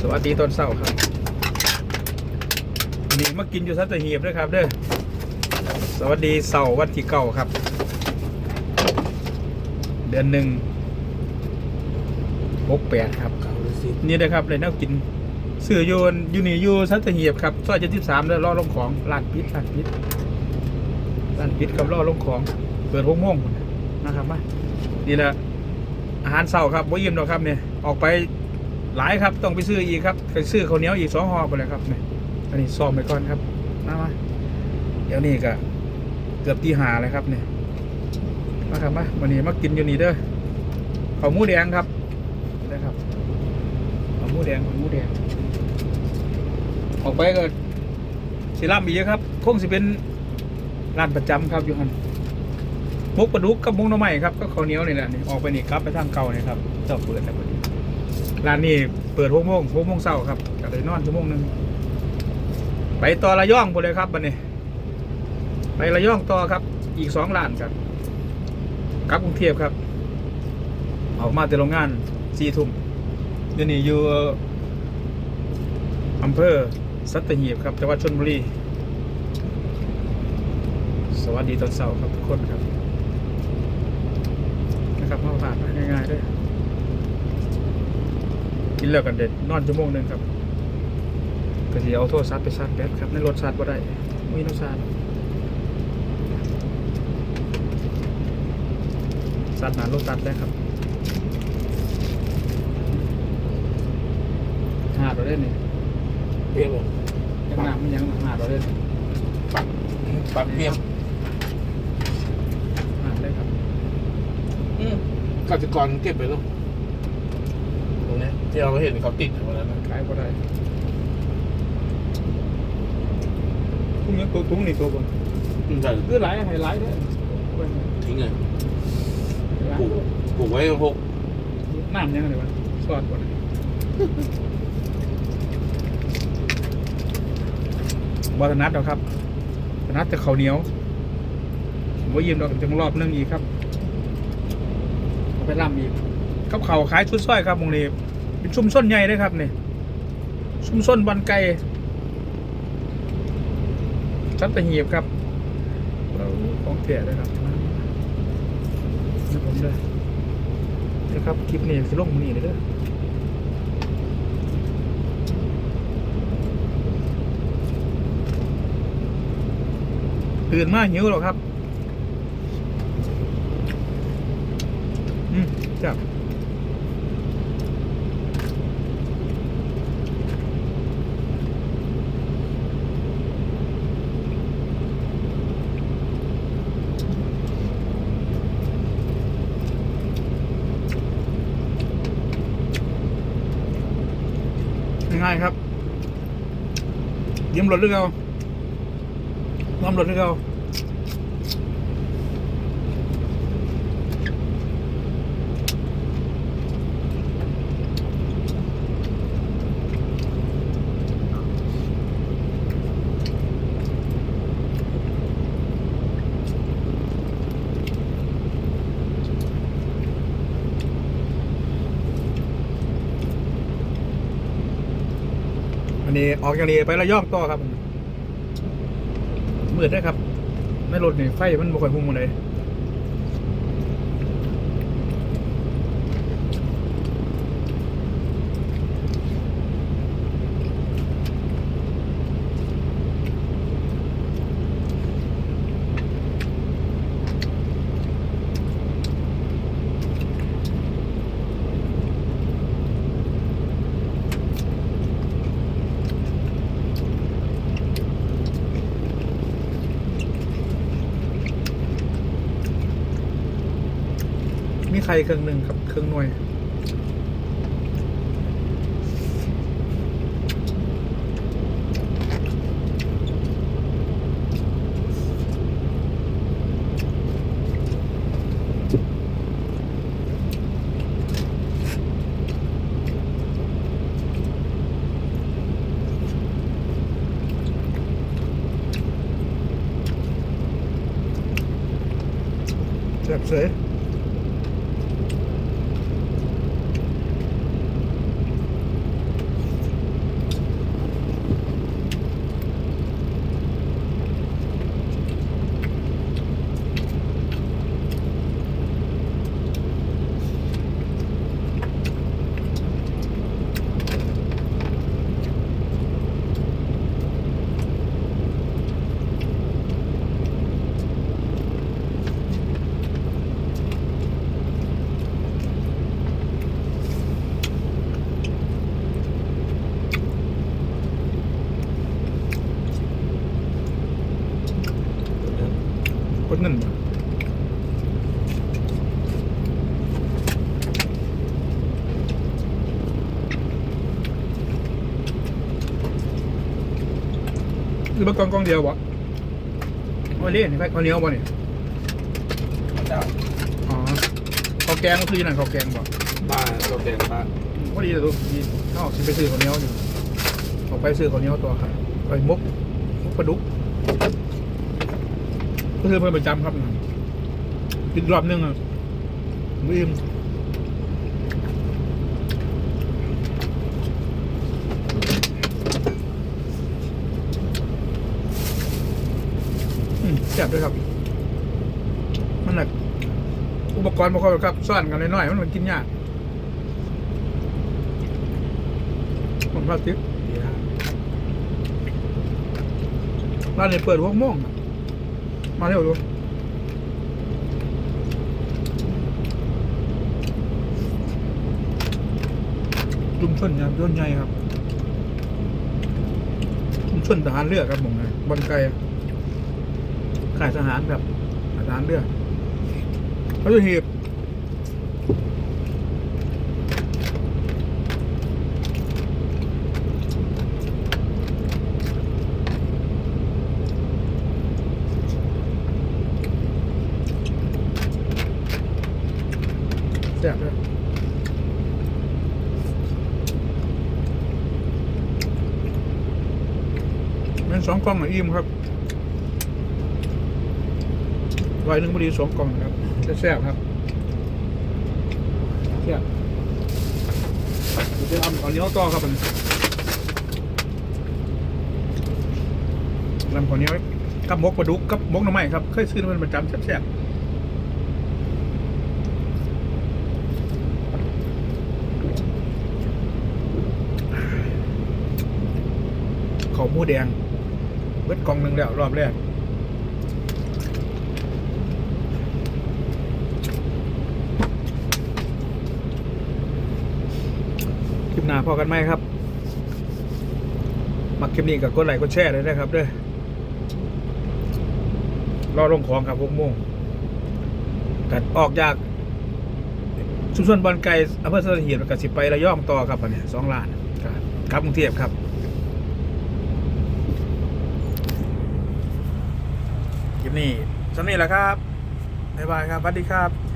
สวัสดีตอนเช้าครับนี่มากินอยู่สัตหีบด้วยครับเด้อสวัสดีเสาร์วันที่เก้าครับ เดือนหนึ่งหกแปดครับเนี่นะครับเลยแนวกินซื้อโยนยูนี่อยู่สัตหีบครับซอยเจ็ดสิบสามแล้วรอลงของร้านปิดร้านปิดร้านปิดกับรอลงของ เปิดหกโมงพุ่นะนะครับมานี่แหละอาหารเช้าครับบ่ยิ้มดอกครับเนี่ยออกไป หลายครับต้องไปซื้ออีกครับไปซื้อข้าวเหนียวอีกสองห่อไปเลยครับนี่อันนี้ซ่อมไปก่อนครับมามาเดี๋ยวนี้ก็เกือบตีหาเลยครับเนี่ยมาครับมาวันนี้มากินอยู่นี่เด้อข้าวหมูแดงครับนะครับข้าวหมูแดงข้าวหมูแดงออกไปก็สิลามีเยอะครับคงสิเป็นร้านประจำครับอยู่หันมุกปลาดุกกับมุกน้ำใหม่ครับก็ข้าวเหนียวนี่แหละนี่ออกไปนี่ครับไปทางเก่านี่ครับเจ้าเปิดแต่พอดี ร้านนี้เปิดหกโมงหกโมงเช้าครับก็เลยนอนชั่วโมงหนึ่งไปต่อระยองไปเลยครับบันนี้ ไประยองต่อครับ อีกสองล้านครับกลับกรุงเทพครับ ออกมาแต่โรงงานสี่ทุ่มเดี๋ยวนี้อยู่อำเภอสัตหีบครับจังหวัดชลบุรี สวัสดีตอนเช้าครับทุกคนครับนะครับมาผ่านง่ายๆด้วย กินแล้วกันเด็ดนอนชั่วโมงหนึ่งครับก็จะเอาโทรศัพท์ไปชาร์จแบตครับในรถชาร์จบ่ได้ไม่มีรถชาร์จชาร์จหนารถตัดได้ครับหาดเราได้นี่เพียงเลยยังหนามันยังหาดเราได้นี่ปัดปัดเพียงหาดได้ครับอืมกสิกรเก็บไปแล้ว ตรงนี้ที่เราเห็นเขาติดอยู่วันนั้นนะขายบ่ได้ตุ้งยังตัวตุ้งนี่ตัวบนอืมใช่คือหลายให้หลายเด้อทิ้งเลยปลูกปลูกไว้หกน้ำยังไงวะสอดก่อนบอถนัดหรอกครับถนัดแต่ข้าวเหนียวว่ายิ้มดอกจังรอบหนึงอีกครับเอาไปล่ำอีก กับเขาขายชุดสร้อยครับมงนี้เป็นชุมส้นใหญ่เลยครับเนี่ยชุมส้นบันไก่ชัดตะเหียบครับเราของเถี่ยเลยครับนี่ผมเลยนะครับคลิปนี้สิลงมือนี้เลยเด้อตื่นมากหิวหรอกครับ อืมจับง่ายครับยิ้มหลดหรือเปล่าน้ำรถหรือเปล่า อันนี้ออกอย่างนี้ไประยองต่อครับมืดได้ครับในรถนี่ไฟมันบ่ค่อยพุ่งมเลย ข่เครื่องหนึ่งครับเครื่องหน่วยแซ่บเสย หรือว่ากองกองเดียวบ่วันนี้นี่ไปข้าวเหนียวบ่เนี่ยเจ้าอ๋อข้าวแกงก็คือนั่นข้าวแกงบ่บ้านเราแดงบ้านพอดีเลยลูกนี่เขาออกสิไปซื้อข้าวเหนียวอยู่ออกไปซื้อข้าวเหนียวตัวครับไปมกมกปลาดุกก็คือเพื่อนประจำครับกินรอบนึงอะไม่อิ่ม แซ่บด้วยครับ มันหนักอุปกรณ์บ่ค่อยครับซ่อนกันน้อยๆมันมันกินยากผมพลาสติกร้านนี้เปิดหกโมงมาเร็วดูจุ่มชนครับย่นใหญ่ครับจุ่มชนทหารเรือครับผมนะบนไก ข่ายทหารแบบทหารเรือเขาจะหีบแซ่บเลยแม่นสองกล่องหน่อยอิ่มครับ ร้อยหนึ่งพอดีสองกล่องครับแซ่บครับแซ่บเดี๋ยวจะเอาเอาเนี้ยต่อครับมันลำขอเนี้ยกับมกปลาดุกกับมกหน่อไม้ครับ เคยซื้อมันประจำแซ่บๆเขาวหมูแดงเบิดกล่องหนึ่งแล้ว รอบแรก คลิป หน้าพอกันไหมครับ มักคลิปนี้กับกดไลค์กดแชร์เลยนะครับเด้วยรอลงของครับพวกโมงกันออกจากชุมชนบอลไก่อำเภอสัตหีบกับสิไประย่องต่อครับอันเนี้ยสองล้านครับครับกรุงเทพครับคลิปนี้สำนี้แหละครับบ๊ายบายครับสวัสดีครับ